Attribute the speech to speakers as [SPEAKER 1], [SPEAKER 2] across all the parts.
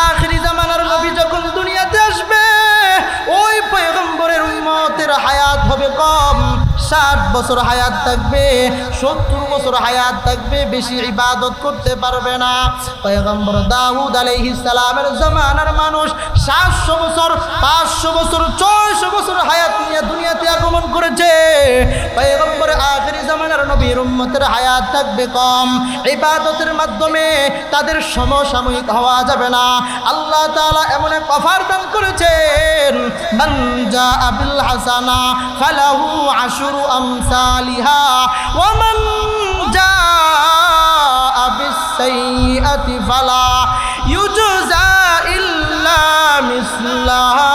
[SPEAKER 1] আখরি জামানার নবী যখন দুনিয়াতে আসবে ওই পয়গম্বরের উম্মতের হায়াত হবে কম ষাট বছর হায়াত থাকবে, সত্তর বছর হায়াত থাকবে, বেশি ইবাদত করতে পারবে না। পয়গম্বর দাউদ সালামের জামানার মানুষ সাতশো বছর, পাঁচশো বছর, ছয়শো বছর হায়াত নিয়ে দুনিয়াতে আগমন করেছে। পয়গম্বর আখরি জামানার নবীর উম্মতের হায়াত থাকবে কম। ইবাদতের মাধ্যমে তাদের সমসাময়িক হওয়া যাবে না। আল্লাহ তাআলা এমন এক অফার দান করেছেন, মান জাআ বিল হাসানা ফালাহু আশরু আমসালিহা ওয়া মান জাআ বিস সাইয়্যাতি ফালা ইউজজা ইল্লা মিসলাহা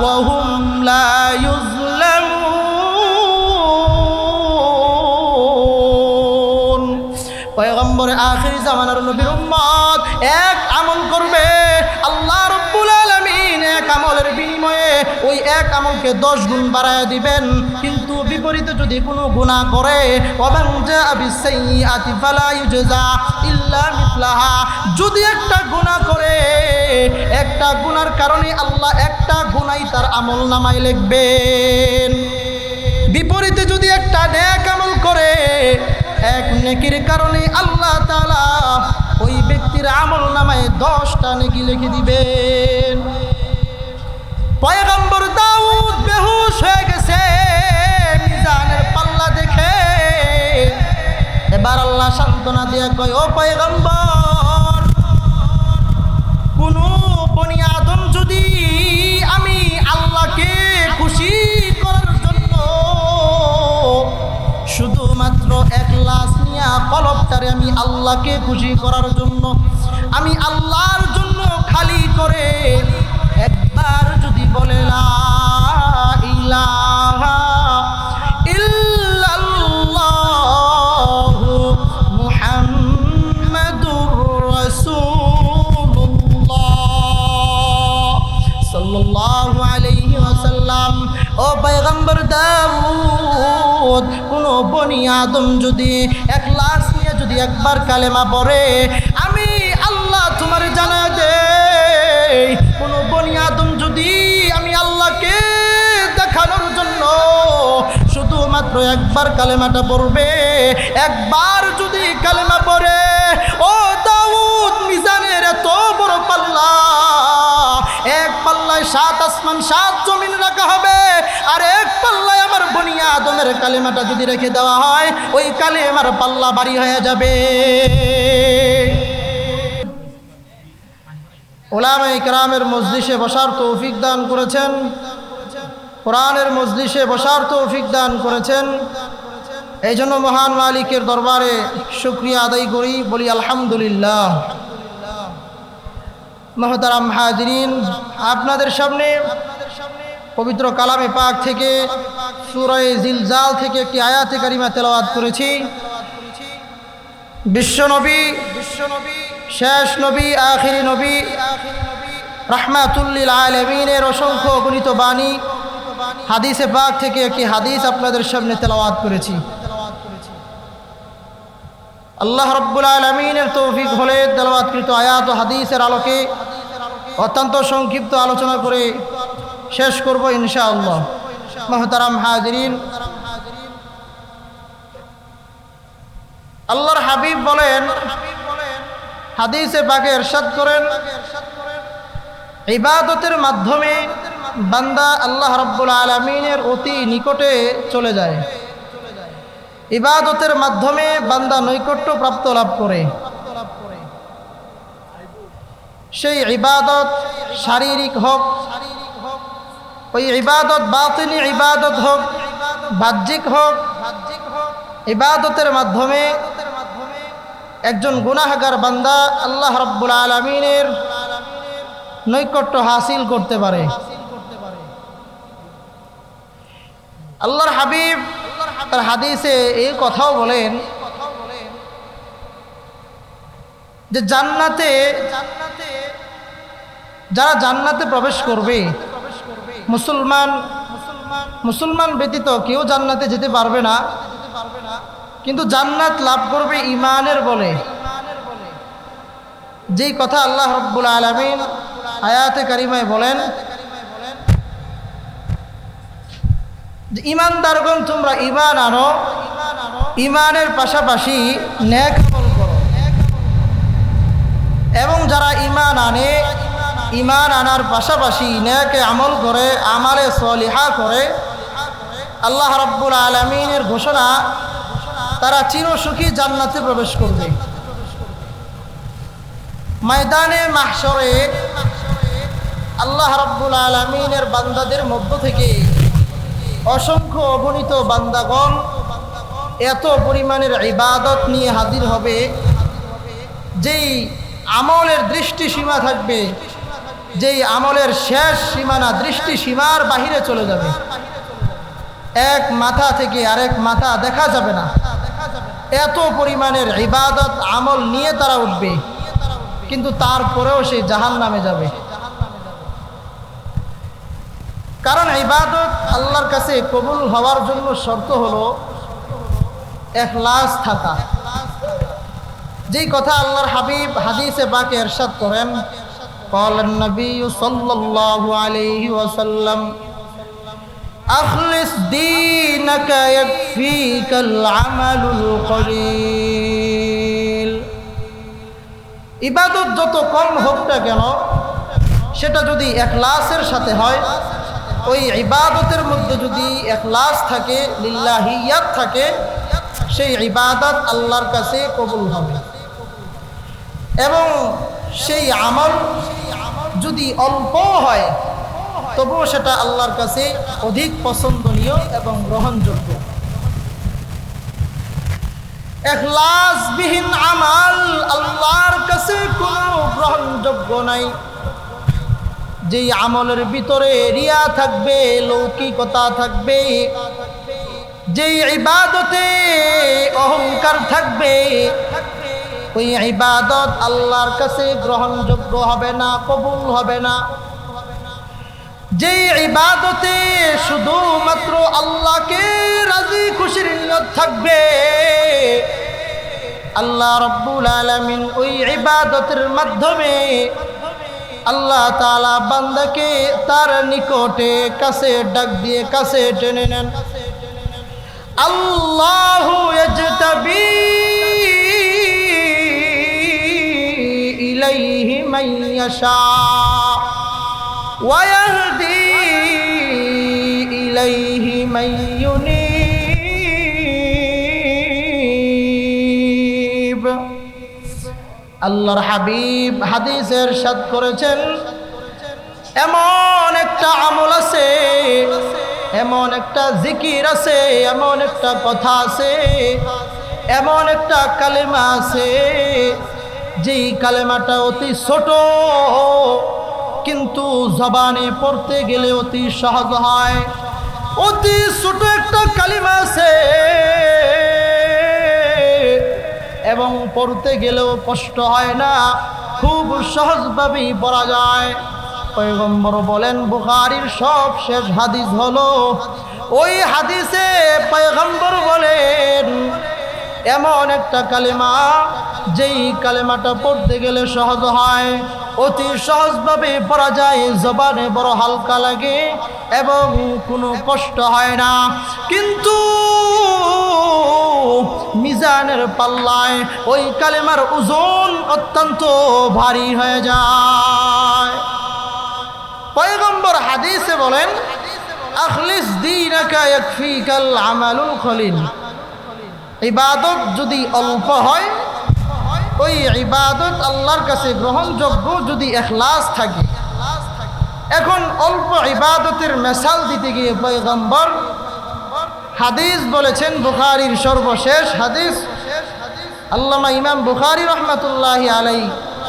[SPEAKER 1] ওয়া হুম লা ইউজলামুন। পয়গম্বর আখিরি জামানার নবীর উম্মত এক আমল করবে। আল্লাহ রব্বুল আলামিন এক আমলের বিনিময়ে ওই এক আমলকে দশ গুণ বাড়ায় দিবেন। কিন্তু বিপরীতে যদি কোনো গুনাহ করে যদি একটা গুনাহ করে, একটা গুনার কারণে আল্লাহ একটা গুনাই তার আমল নামায় লিখবেন। বিপরীতে যদি একটা ন্যাক আমল করে, এক নেকির কারণে আল্লাহ তালা ওই ব্যক্তির আমল নামায় দশটা নেকি লিখে দিবেন। পয়গম্বর এবার আল্লাহ সান্ত্বনা দিয়ে কয়, ও পয়গম্বর, কোনো বনি আদম যদি আমি আল্লাহকে খুশি করার জন্য শুধুমাত্র এক লাশ নিয়া কলবটারে আমি আল্লাহকে খুশি করার জন্য, আমি আল্লাহর জন্য খালি করে একবার যদি বলে লা পয়গম্বর দাউদ, কোন বনি আদম যদি এক লাশ নিয়ে যদি একবার কালেমা পড়ে, আমি আল্লাহ তোমার জানা দে কোন বনি আদম যদি আমি আল্লাহকে দেখানোর জন্য শুধুমাত্র একবার কালেমাটা পড়বে, একবার যদি কালেমা পড়ে, ও দাউদ, মিজানের এত বড় পাল্লা। পাল্লায় সাত আসমান, সাত জমিন রাখা হবে। আর এক পাল্লায় আমার বনিয়া আদমের কালেমাটা যদি রেখে দেওয়া হয়, ওই কালেমার পাল্লা বাড়ি হয়ে যাবে। ওলামা ইকরামের মসজিষে বসার তৌফিক দান করেছেন। কোরআনের মজলিসে বসার তৌফিক দান করেছেন। এই জন্য মহান মালিকের দরবারে শুক্রিয়া আদায় করি, বলি আলহামদুলিল্লাহ। মহতারাম হাজরিন, আপনাদের সামনে পবিত্র কালামে পাক থেকে সুরায় জিলজাল থেকে একটি আয়াতে কারিমা তেলাওয়াত করেছি। বিশ্বনবী বিশ্বনবী শেষ নবী, আখিরি নবী, রাহমাতুল্লিল আলমিনের অসংখ্য গণিত বাণী হাদিসে পাক থেকে একটি হাদিস আপনাদের সামনে তেলাওয়াত করেছি। আল্লাহ রব্বুল আলমিনের তৌফিক হলে তেলাওয়াতকৃত আয়াত হাদিসের আলোকে অত্যন্ত সংক্ষিপ্ত আলোচনা করে শেষ করব ইনশাআল্লাহ। মহতারাম হাজরিন। আল্লাহর হাবিব বলেন, হাদিসে পাকে এরশাদ করেন, ইবাদতের মাধ্যমে বান্দা আল্লাহ রব্বুল আলমিনের অতি নিকটে চলে যায়। ইবাদতের মাধ্যমে বান্দা নৈকট্য প্রাপ্ত লাভ করে। সেই ইবাদত শারীরিক হোক, ওই ইবাদত বাতিনি ইবাদত হোক, বাহ্যিক হোক, ইবাদতের মাধ্যমে একজন গুনাহগার বান্দা আল্লাহ রব্বুল আলমিনের নৈকট্য হাসিল করতে পারে। আল্লাহর হাবিব তার হাদিসে এই কথাও বলেন যে জান্নাতে যারা জান্নাতে প্রবেশ করবে, মুসলমান মুসলমান ব্যতীত কেউ জান্নাতে যেতে পারবে না। কিন্তু জান্নাত লাভ করবে ইমানের বলে। যেই কথা আল্লাহ রব্বুল আলমিন আয়াতে কারিমায় বলেন ইমানদারগণ, তোমরা ইমান আনো। ইমানের পাশাপাশি ন্যাক আমল করো। এবং যারা ইমান আনে ইমান আনার পাশাপাশি ন্যাকে আমল করে, আমালে সলিহা করে, আল্লাহ রব্বুল আলমিনের ঘোষণা, তারা চিরসুখী জান্নাতে প্রবেশ করবে। ময়দানে মাহসরে আল্লাহ রব্বুল আলমিনের বান্দাদের মধ্য থেকে অসংখ্য অগণিত বান্দাগণ এত পরিমাণের ইবাদত নিয়ে হাজির হবে, যেই আমলের দৃষ্টি সীমা থাকবে, যেই আমলের শেষ সীমানা দৃষ্টি সীমার বাহিরে চলে যাবে। এক মাথা থেকে আরেক মাথা দেখা যাবে না। এত পরিমাণের ইবাদত, আমল নিয়ে তারা উঠবে, কিন্তু তারপরেও সে জাহান নামে যাবে। কারণ ইবাদত আল্লাহর কাছে কবুল হওয়ার জন্য শর্ত হলো এখলাস থাকা যেই কথা আল্লাহর হাবিব হাদিসে বাকে এরশাদ করেন قال النبي صلى الله عليه وسلم أخلص دينك يكفيك العمل القليل ইবাদত যত কম হোক না কেন সেটা যদি এখলাসের সাথে হয় ওই ইবাদতের মধ্যে যদি এখলাস থাকে, লিল্লাহিয়াত থাকে, সেই ইবাদত আল্লাহর কাছে কবুল হবে। এবং সেই আমল যদি অল্প হয়, তবুও সেটা আল্লাহর কাছে অধিক পছন্দনীয় এবং গ্রহণযোগ্য। এখলাসবিহীন আমাল আল্লাহর কাছে কোনো গ্রহণযোগ্য নাই। যেই আমলের ভিতরে রিয়া থাকবে, লৌকিকতা থাকবে, যেই ইবাদতে অহংকার থাকবে, ওই ইবাদত আল্লাহর কাছে গ্রহণযোগ্য হবে না, কবুল হবে না। যেই ইবাদতে শুধুমাত্র আল্লাহকে রাজি খুশির থাকবে, আল্লাহ রব্বুল আলমিন ওই ইবাদতের মাধ্যমে আল্লাহ তালা বান্দাকে তার নিকটে কাছে ডাক দিয়ে কাছে টেনে নেন। আল্লাহ ইলাইহি মাইয়াশা ওয়া আল্লাহর হাবিব হাদিসের সাদ করেছেন। এমন একটা আমল আছে, এমন একটা জিকির আছে, এমন একটা কথা আছে, এমন একটা কালেমা আছে, যেই কালেমাটা অতি ছোট, কিন্তু জবানে পড়তে গেলে অতি সহজ হয়। অতি ছোট একটা কালিমা আছে এবং পড়তে গেলেও কষ্ট হয় না। খুব সহজভাবেই পড়া যায়। পয়গম্বর বলেন, বুখারির সব শেষ হাদিস হলো। ওই হাদিসে পয়গম্বর বলেন, এমন একটা কালিমা, যেই কালেমাটা পড়তে গেলে সহজ হয়। অতি সহজভাবে পড়া যায়, জবানে বড় হালকা লাগে এবং কোনো কষ্ট হয় না। কিন্তু মিজানের পাল্লায় ওই কালেমার ওজন অত্যন্ত ভারী হয়ে যায়। পয়গম্বর হাদিসে বলেন, আখলিস দিনাকা ইয়াকফিকাল আমালুল খলিল। ইবাদত যদি অল্প হয়, ওই ইবাদত আল্লাহর কাছে গ্রহণযোগ্য যদি এখলাস থাকে। এখন অল্প ইবাদতের মেশাল দিতে গিয়ে পয়গম্বর হাদিস বলেছেন বুখারির সর্বশেষ হাদিস। আল্লামা ইমাম বুখারি রহমতুল্লাহ আলাই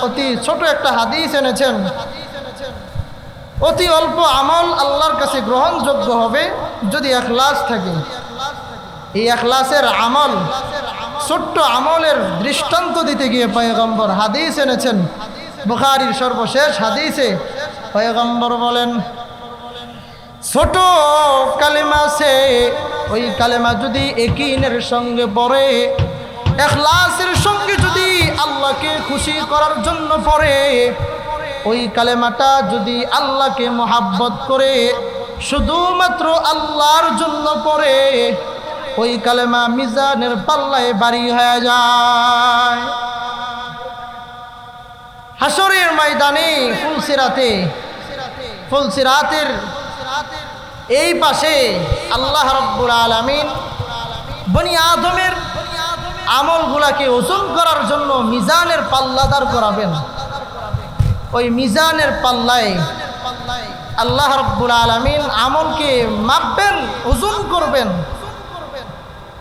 [SPEAKER 1] অতি ছোট একটা হাদিস এনেছেন। অতি অল্প আমল আল্লাহর কাছে গ্রহণযোগ্য হবে যদি এখলাস থাকে। এই এখলাসের আমল, ছোট্ট আমলের দৃষ্টান্ত দিতে গিয়ে পয়গম্বর হাদিস এনেছেন। বুখারির সর্বশেষ হাদিসে পয়গম্বর বলেন ছোট কালেমা সে ওই কালেমা যদি একিনের সঙ্গে পড়ে, এখলাসের সঙ্গে যদি আল্লাহকে খুশি করার জন্য পড়ে, ওই কালেমাটা যদি আল্লাহকে মহাব্বত করে, শুধুমাত্র আল্লাহর জন্য পড়ে, ওই কালেমা মিজানের পাল্লায় বাড়ি হয়ে যায়। হাসরের ময়দানে ফুলসিরাতে, ফুলসিরাতের এই পাশে আল্লাহ রব্বুল আলমিন বনি আদমের আমলগুলাকে ওজন করার জন্য মিজানের পাল্লাদার করাবেন। ওই মিজানের পাল্লায় আল্লাহ রব্বুল আলমিন আমলকে মাপবেন, ওজন করবেন।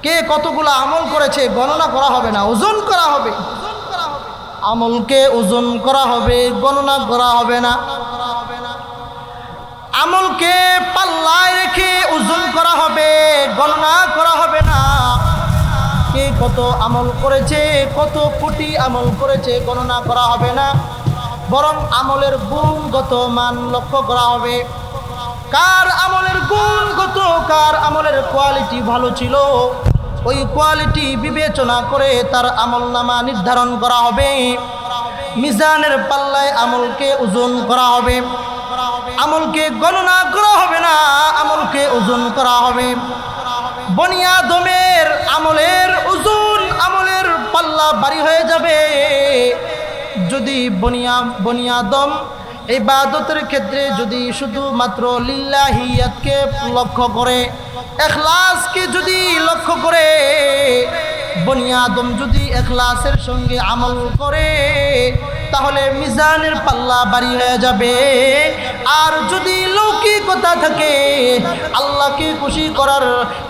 [SPEAKER 1] কে কতগুলো আমল করেছে গণনা করা হবে না, ওজন করা হবে। আমলকে ওজন করা হবে, গণনা করা হবে না। আমলকে পাল্লায় রেখে ওজন করা হবে, গণনা করা হবে না। কে কত আমল করেছে, কত কোটি আমল করেছে, গণনা করা হবে না। বরং আমলের গুণগত মান লক্ষ্য করা হবে। কার আমলের গুণগত, কার আমলের কোয়ালিটি ভালো ছিল, ওই কোয়ালিটি বিবেচনা করে তার আমল নামা নির্ধারণ করা হবে। মিজানের পাল্লায় আমলকে ওজন করা হবে। আমলকে গণনা করা হবে না, আমলকে ওজন করা হবে। বনিয়াদমের আমলের ওজন, আমলের পাল্লা বাড়ি হয়ে যাবে। যদি বনিয়া বনিয়াদম ইবাদতের ক্ষেত্রে যদি শুধুমাত্র লিল্লাহিয়াতকে লক্ষ্য করে, এখলাসকে যদি লক্ষ্য করে বনিয়াদম যদি এখলাসের সঙ্গে আমল করে তাহলে মিজানের পাল্লা বাড়ি হয়ে যাবে। আর যদি লৌকিকতা থাকে, আল্লাহকে খুশি করার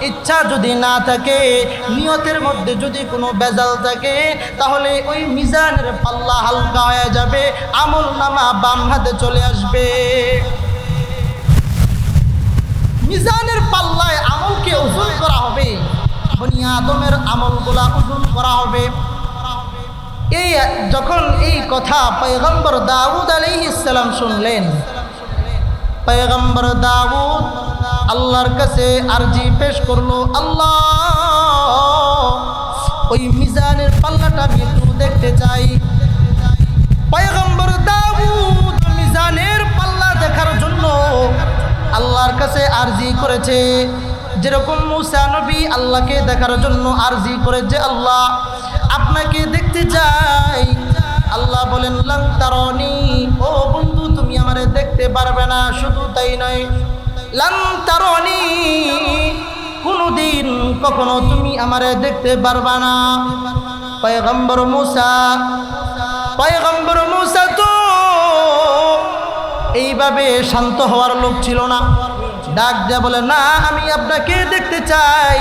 [SPEAKER 1] ইচ্ছা যদি না থাকে, নিয়তের মধ্যে যদি কোনো বেজাল থাকে, তাহলে ওই মিজানের পাল্লা হালকা হয়ে যাবে, আমল নামা বাম হাতে চলে আসবে। মিজানের পাল্লায় আমলকে ওজন করা হবে। বনি আদমের আমলগুলা ওজন করা হবে। এই যখন এই কথা পয়গম্বর দাউদ আলাইহিসসালাম শুনলেন, পয়গম্বর দাউদ আল্লাহর কাছে আরজি পেশ করল, আল্লাহ, ওই মিজানের পাল্লাটা আমি একটু দেখতে চাই। পয়গম্বর দাউদ মিজানের পাল্লা দেখার জন্য আল্লাহর কাছে আরজি করেছে। যেরকম মুসা নবী আল্লাহকে দেখার জন্য আরজি করেছে আল্লাহ আপনাকে দেখতে চাই। আল্লাহ বলেন লং ও বন্ধু, তুমি আমারে দেখতে পারবে না, শুধু তাই নয়। লং তারনি। কোনোদিন কখনো তুমি আমারে দেখতে পারবে না। পয়গম্বর মুসা পয়গম্বর মুসা তো এইভাবে শান্ত হওয়ার লোক ছিল না। ডাক দেয়া বলে, না, আমি আপনাকে দেখতে চাই।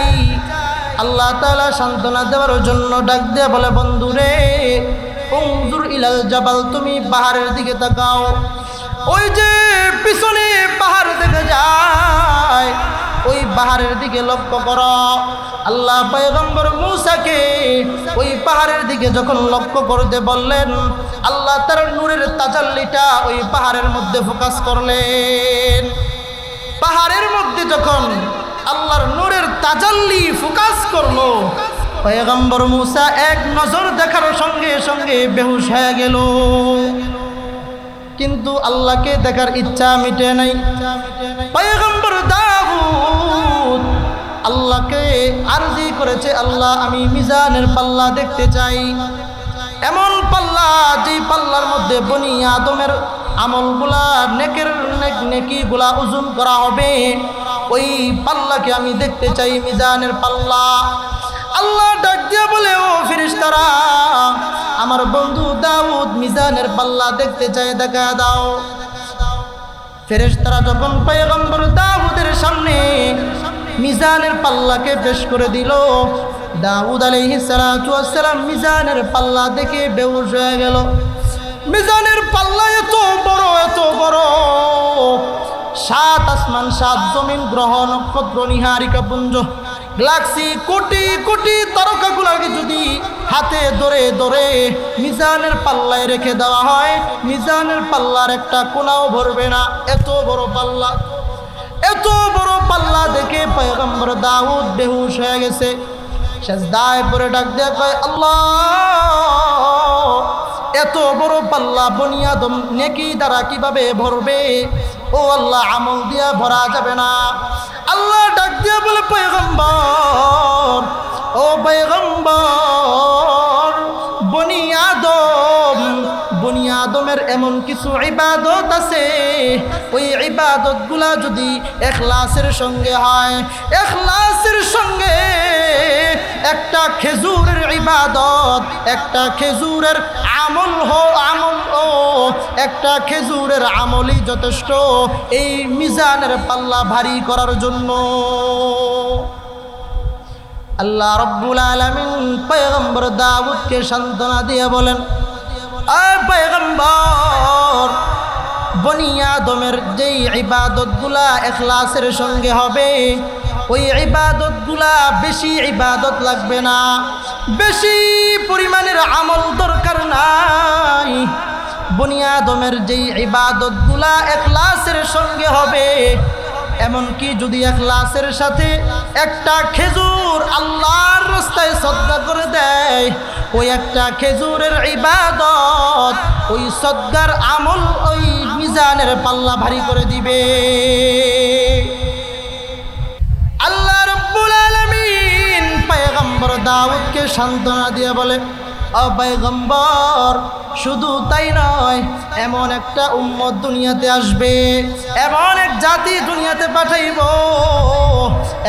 [SPEAKER 1] আল্লাহ তালা সান্ত্বনা দেওয়ার জন্য ডাক দেয়া বলে, বন্ধুরে উংজুর ইলাল জাবাল, তুমি পাহাড়ের দিকে তাকাও। ওই যে পিছনে পাহাড় দেখা যায়, ওই পাহাড়ের দিকে লক্ষ্য করো। আল্লাহ পয়গম্বর মুসাকে ওই পাহাড়ের দিকে যখন লক্ষ্য করতে বললেন, আল্লাহ তার নূরের তাজাল্লিটা ওই পাহাড়ের মধ্যে ফোকাস করলেন। পাহাড়ের মধ্যে যখন আল্লাহর নূরের তাজাল্লি ফোকাস করল। পয়গম্বর মুসা এক নজর দেখার সঙ্গে সঙ্গে বেহুশ হয়ে গেল। কিন্তু আল্লাহকে দেখার ইচ্ছা মিটে নাই। পয়গম্বর দাউদ আল্লাহকে আরজি করেছে, আল্লাহ, আমি মিজানের পাল্লা দেখতে চাই। এমন পাল্লা যে পাল্লার মধ্যে বনি আদমের আমলগুলা নেকের নেক নেকিগুলা ওজন করা হবে। ওই পাল্লাকে আমি দেখতে চাই, মিজানের পাল্লা। আল্লাহ ডাক দিয়া বলে, ও ফিরিস্তারা আমার বন্ধু দাউদ মিজানের পাল্লা দেখতে চাই দেখা দাও। ফেরেশতারা যখন পয়গম্বর দাউদের সামনে মিজানের পাল্লাকে পেশ করে দিল, দাউদ ওয়াসসালাম মিজানের পাল্লা দেখে বেহুশ হয়ে গেল। মিজানের পাল্লা এত বড় এত বড় সাত আসমান, সাত জমিন, গ্রহ, নক্ষত্র, নিহারিকা, পুঞ্জ। গ্লাক্সি কোটি কোটি তারকাগুলাকে যদি হাতে ধরে ধরে মিজানের পাল্লায় রেখে দেওয়া হয়, মিজানের পাল্লার একটা কোনাও ভরবে না। এত বড় পাল্লা। এত বড় পাল্লা দেখে পয়গম্বর দাউদ বেহুশ হয়ে গেছে। শেষ দায় পরে ডাক দেয়া কয়, আল্লাহ, এত বড় পাল্লা বনিয়াদম নেকি দ্বারা কীভাবে ভরবে? ও আল্লাহ, আমল দিয়া ভরা যাবে না। আল্লাহ ডাক দিয়া বলে, পয়গম্বর, ও পয়গম্বর বনিয়াদম বনিয়াদমের এমন কিছু ইবাদত আছে। ওই ইবাদতগুলা যদি এখলাসের সঙ্গে হয়, এখলাসের সঙ্গে একটা খেজুরের ইবাদত, একটা খেজুরের আমল হো, আমল ও, একটা খেজুরের আমলই যথেষ্ট। এই মিজানের পাল্লা ভারী করার জন্য আল্লাহ রব্বুল আলমিন পয়গম্বর দাউদকে সান্ত্বনা দিয়ে বলেন পয়গম্বর বনিয়াদমের যেই ইবাদতগুলা এখলাসের সঙ্গে হবে ওই ইবাদতগুলা বেশি ইবাদত লাগবে না। বেশি পরিমাণের আমল দরকার নাই। বনিয়াদমের যেই ইবাদতগুলা এখলাসের সঙ্গে হবে, এমনকি যদি এখলাসের সাথে একটা খেজুর আল্লাহর রাস্তায় শ্রদ্ধা করে দেয়, ওই একটা খেজুরের ইবাদত, ওই শ্রদ্ধার আমল ওই মিজানের পাল্লা ভারী করে দিবে। পয়গম্বর দাউদকে সান্ত্বনা দিয়ে বলে অপয়গম্বর শুধু তাই নয়, এমন একটা উম্মত দুনিয়াতে আসবে, এমন এক জাতি দুনিয়াতে পাঠাইব,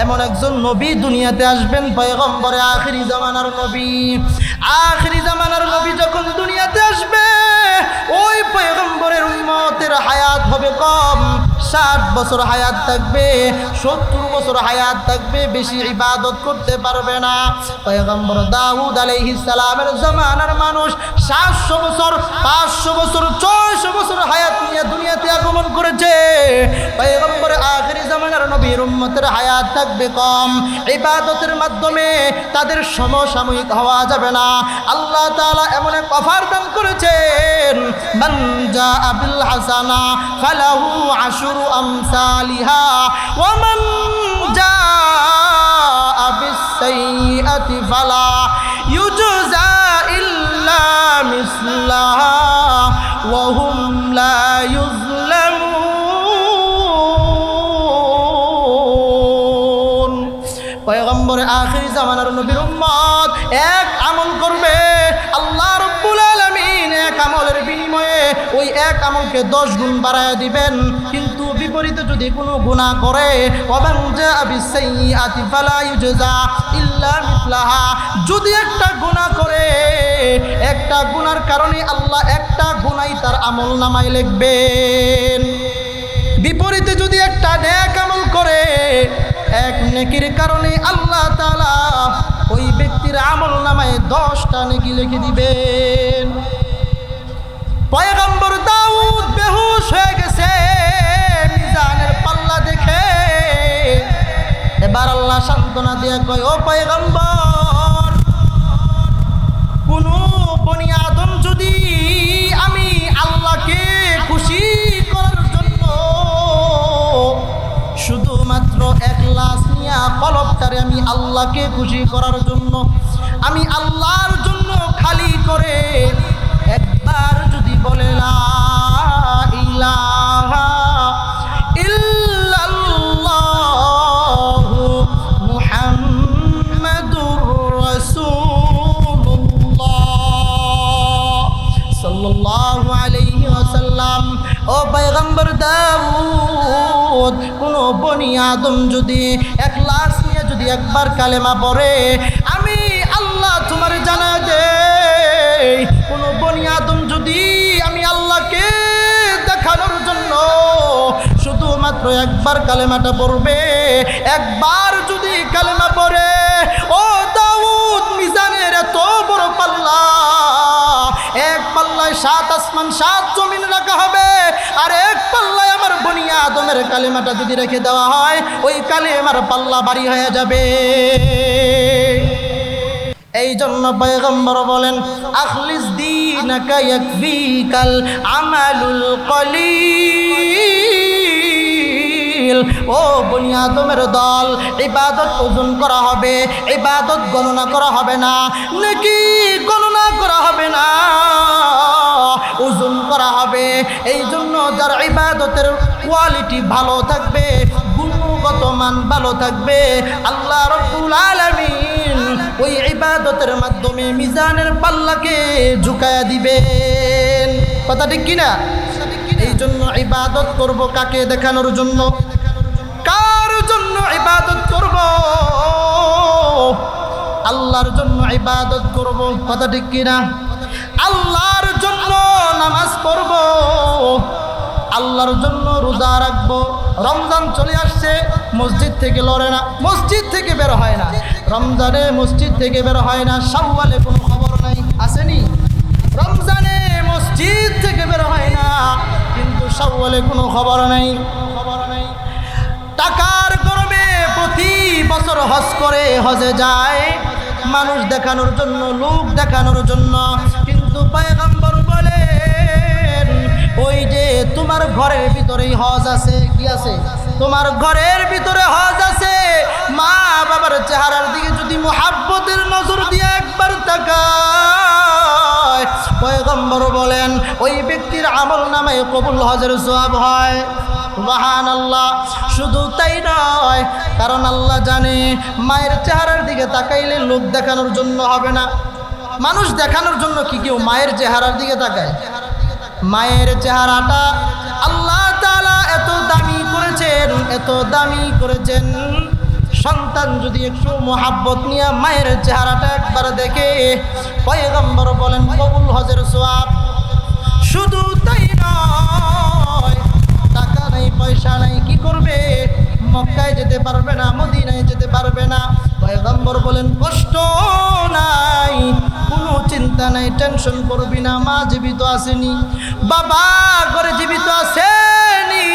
[SPEAKER 1] এমন একজন নবী দুনিয়াতে আসবেন পয়গম্বরে আখরি জামানার নবী। আখরি জামানার নবী যখন দুনিয়াতে আসবে, ওই পয়গম্বরের উম্মতের হায়াত হবে কম। ষাট বছর হায়াত থাকবে, সত্তর বছর হায়াত থাকবে, বেশি ইবাদত করতে পারবে না। পয়গম্বর দাউদ সালামের জামানার মানুষ সাতশো বছর, পাঁচশো বছর, ছয়শো বছর হায়াত নিয়ে দুনিয়াতে আগমন করেছে। পয়গম্বর আখেরি জামানার নবীর উম্মতের হায়াত থাকবে কম। ইবাদতের মাধ্যমে তাদের সমসাময়িক হওয়া যাবে না। আল্লাহ তাআলা এমন এক অফার দান করেছেন, মান আবিল হাসানা ফালাহু আশুরু আমসালিহা ওয়া মান জা বিস ফালা ইউজজা ইল্লা মিসলাহা ওয়া এক আমল করবে আল্লাহ রব্বুল আলামিন এক আমলের বিনিময়ে ওই এক আমলকে দশ গুণ বাড়ায় দিবেন। যদি কোনো গুনাহ করে যদি একটা গুনাহ করে, একটা গুনার কারণে আল্লাহ একটা গুনাই তার আমল নামায় লিখবেন। বিপরীতে যদি একটা নেক আমল করে, এক নেকির কারণে আল্লাহ তাআলা ওই ব্যক্তির আমল নামায় দশটা নেকি লিখে দিবেন। পয়গম্বর সান্ত্বনা দিয়ে কয়, ও পয়গম্বর, কোন বনি আদম যদি আমি আল্লাহকে খুশি করার জন্য শুধুমাত্র এক লাশ নিয়া কলবটারে আমি আল্লাহকে খুশি করার জন্য, আমি আল্লাহর জন্য খালি করে একবার যদি বলে লা ইলাহা পয়গম্বর দাউদ, কোন বনি আদম যদি এক লাশ নিয়ে যদি একবার কালেমা পড়ে, আমি আল্লাহ তোমার জানা দে কোন বনি আদম যদি আমি আল্লাহকে দেখানোর জন্য শুধুমাত্র একবার কালেমাটা পড়বে, একবার যদি কালেমা পড়ে, ও দাউদ, মিজানের এত বড় পাল্লা সাত আসমান, সাত জমিন রাখা হবে। আর এক পাল্লায় আমার বনিয়া আদমের কালেমাটা যদি রেখে দেওয়া হয়, ওই কালেমার পাল্লা বাড়ি হয়ে যাবে। এই জন্য পয়গম্বর বলেন, আখলিস দীনাকা ইয়াকফিকাল আমালুল কলিল। ও বনি আদমের দল, ইবাদত ওজন করা হবে, ইবাদত গণনা করা হবে না, নাকি গণনা করা হবে না। ওজন করা হবে। এই জন্য যার ইবাদতের কোয়ালিটি ভালো থাকবে, গুণগত মান ভালো থাকবে, আল্লাহ রব্বুল আলামিন ওই ইবাদতের মাধ্যমে মিজানের পাল্লাকে ঝুঁকায়া দিবেন। কথা ঠিক কিনা? এই জন্য ইবাদত করব কাকে দেখানোর জন্য? কার জন্য ইবাদত করব? আল্লাহর জন্য ইবাদত করব। কথা ঠিক কিনা? আল্লাহর জন্য নামাজ পড়ব। আল্লাহর জন্য রোজা রাখব। রমজান চলে আসছে, মসজিদ থেকে লড়ে না, মসজিদ থেকে বের হয় না। রমজানে মসজিদ থেকে বের হয় না সাওয়ালে কোনো খবর নাই, আসেনি। রমজানে মসজিদ থেকে বের হয় না, কিন্তু সাওয়ালে কোনো খবর নাই খবর নাই। টাকার গরমে প্রতি বছর হজ করে হজে যায়। মানুষ দেখানোর জন্য, লোক দেখানোর জন্য কিন্তু পায়গাম্বর বলেন, ওই যে তোমার ঘরের ভিতরেই হজ আছে। কি আছে? তোমার ঘরের ভিতরে হজ আছে। মা বাবার চেহারার দিকে যদি মোহাব্বতের নজর দিয়ে একবার তাকায়, পয়গম্বর বলেন, ওই ব্যক্তির আমল নামে কবুল হজের সওয়াব হয়। সুবাহান আল্লাহ শুধু তাই নয়, কারণ আল্লাহ জানে, মায়ের চেহারার দিকে তাকাইলে লোক দেখানোর জন্য হবে না। মানুষ দেখানোর জন্য কি কেউ মায়ের চেহারার দিকে তাকায়? মায়ের চেহারাটা আল্লাহ তাআলা এত দামি করেছেন, এত দামি করেছেন। সন্তান যদি একটু মোহাব্বত নিয়ে মায়ের চেহারাটা একবার দেখে, পয়গম্বর বলেন, কবুল হজের সোয়াব। শুধু তাই নয়, টাকা নেই, পয়সা নেই, কি করবে? মক্কায় যেতে পারবে না, মদিনায় যেতে পারবে না। পয়গম্বর বলেন, কষ্ট নাই, কোনো চিন্তা নাই, টেনশন করবি না, মা জীবিত আসেনি, বাবা ঘরে জীবিত আসেনি।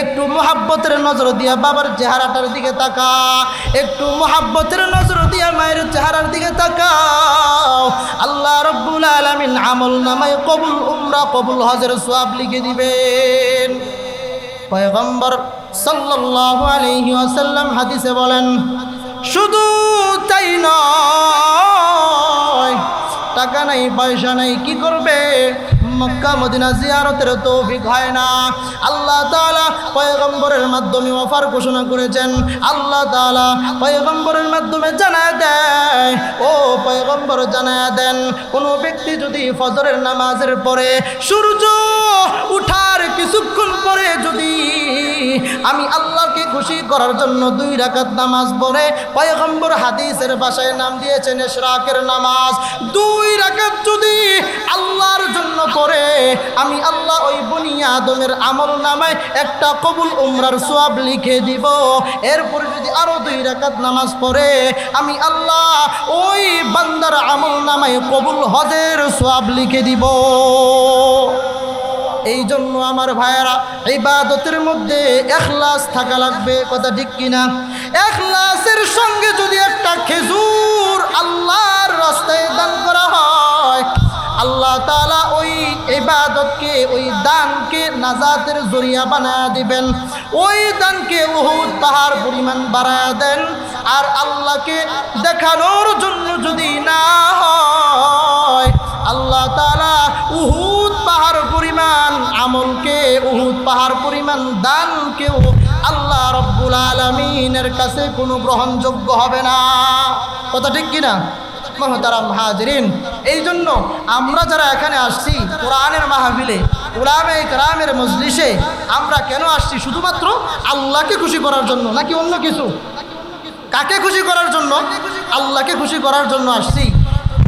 [SPEAKER 1] একটু মোহাব্বতের নজর দিয়া বাবার চেহারাটার দিকে তাকা, একটু মোহাব্বতের নজর দিয়া মায়ের চেহারার দিকে তাকাও আল্লাহ রব্বুল আলমিন আমল নামায় কবুল, উমরা, কবুল হজের সোয়াব লিখে দিবেন। পয়গম্বর সাল্লাসাল্লাম হাদিসে বলেন শুধু তাই নয় টাকা নাই পয়সা নাই কি করবে? মক্কা, মদিনা জিয়ারতের তৌফিক হয় না। আল্লাহ তাআলা পয়গম্বরের মাধ্যমে অফার ঘোষণা করেছেন। আল্লাহ তাআলা পয়গম্বরের মাধ্যমে জানায় দেয়, ও পয়গম্বর, জানায় দেন, কোনো ব্যক্তি যদি ফজরের নামাজের পরে সূর্য উঠার কিছুক্ষণ পরে যদি আমি আল্লাহকে খুশি করার জন্য দুই রাকাত নামাজ পড়ে, পয়গম্বর হাদিসের ভাষায় নাম দিয়েছেন এশরাকের নামাজ। দুই রাকাত যদি আল্লাহর জন্য করে আমি আল্লাহ ওই বনি আদমের আমল নামায় একটা কবুল উমরার সোয়াব লিখে দিব। এরপরে যদি আরও দুই রাকাত নামাজ পড়ে, আমি আল্লাহ ওই বান্দার আমল নামায় কবুল হজের সোয়াব লিখে দিব। এই জন্য আমার ভাইয়েরা, ইবাদতের মধ্যে এখলাস থাকা লাগবে, কথা ঠিক কিনা? এখলাসের সঙ্গে যদি একটা খেজুর আল্লাহর রাস্তায় দান করা ইবাদতকে, ওই দানকে নাজাতের জরিয়া বানায় দিবেন। ওই দানকে উহুদ পাহাড় পরিমাণ বাড়ায় দেন আর আল্লাহকে দেখানোর জন্য যদি না হয়, আল্লাহ তাআলা উহুদ পাহাড় পরিমাণ আমলকে, উহুদ পাহাড় পরিমাণ দানকেও আল্লাহ রব্বুল আলমিনের কাছে কোনো গ্রহণযোগ্য হবে না। কথা ঠিক কিনা? মহতারাম হাজরিন। এই জন্য আমরা যারা এখানে আসছি কোরআনের মাহফিলে কোরআনে কালামের মজলিসে, আমরা কেন আসছি? শুধুমাত্র আল্লাহকে খুশি করার জন্য নাকি অন্য কিছু? কাকে খুশি করার জন্য? আল্লাহকে খুশি করার জন্য আসছি।